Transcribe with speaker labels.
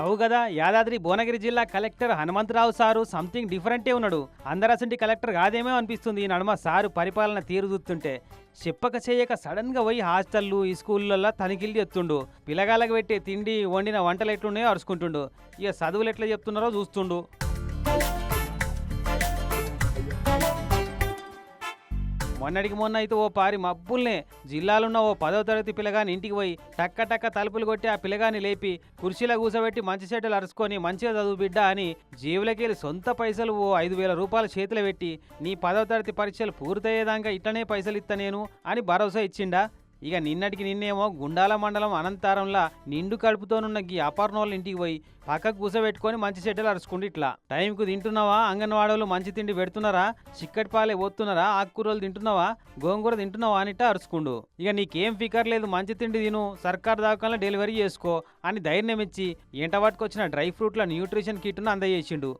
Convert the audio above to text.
Speaker 1: అవు కదా యాదాద్రి భువనగిరి జిల్లా కలెక్టర్ హనుమంతరావు సారు సంథింగ్ డిఫరెంటే ఉన్నాడు. అందరసంటి కలెక్టర్ కాదేమో అనిపిస్తుంది ఈ నడుమ సారు పరిపాలన తీరు చూస్తుంటే చెప్పక చేయక సడన్గా పోయి హాస్టళ్ళు ఈ స్కూళ్ళల్లో తనిఖీలు చెప్తుండు పిల్లగాళ్ళకి పెట్టే తిండి వండిన వంటలు ఎట్లున్నాయో అరుచుకుంటుండు. ఇక చదువులు ఎట్లా చెప్తున్నారో చూస్తుండు. మొన్నటికి మొన్న అయితే ఓ పారి మబ్బుల్నే జిల్లాలున్న ఓ పదవ తరగతి పిల్లగాని ఇంటికి పోయి టక్క టక్క తలుపులు కొట్టి ఆ పిల్లగాని లేపి కుర్చీలో కూసబెట్టి మంచి చెడ్డలు అరుచుకొని మంచిగా చదువు బిడ్డ అని జీవులకెళ్ళి సొంత పైసలు ఓ ఐదు వేల రూపాయలు చేతిలో పెట్టి నీ పదవ తరగతి పరీక్షలు పూర్తయ్యేదాకా ఇట్లనే పైసలు ఇస్తా నేను అని భరోసా ఇచ్చిండా? ఇక నిన్నటికి నిన్నేమో గుండాల మండలం అనంతారంలా నిండు కడుపుతోనున్న గీ అపర్ణోళ్ళ ఇంటికి పోయి పక్కకు కూసబెట్టుకొని మంచి చెడ్డలు అరుచుకుంటూ ఇట్లా. టైంకు తింటున్నావా? అంగన్వాడోళ్ళు మంచి తిండి పెడుతున్నారా? చిక్కటి పాలే పోతున్నారా? ఆకుకూరలు తింటున్నావా? గోంగూర తింటున్నావా అనిట అరుచుకుండు. ఇక నీకేం ఫికర్ లేదు మంచి తిండి తిను సర్కార్ దాకా డెలివరీ చేసుకో అని ధైర్యం ఇచ్చి ఎంట పట్టుకొచ్చిన డ్రై ఫ్రూట్ల న్యూట్రిషన్ కిట్ను అందజేసిండు.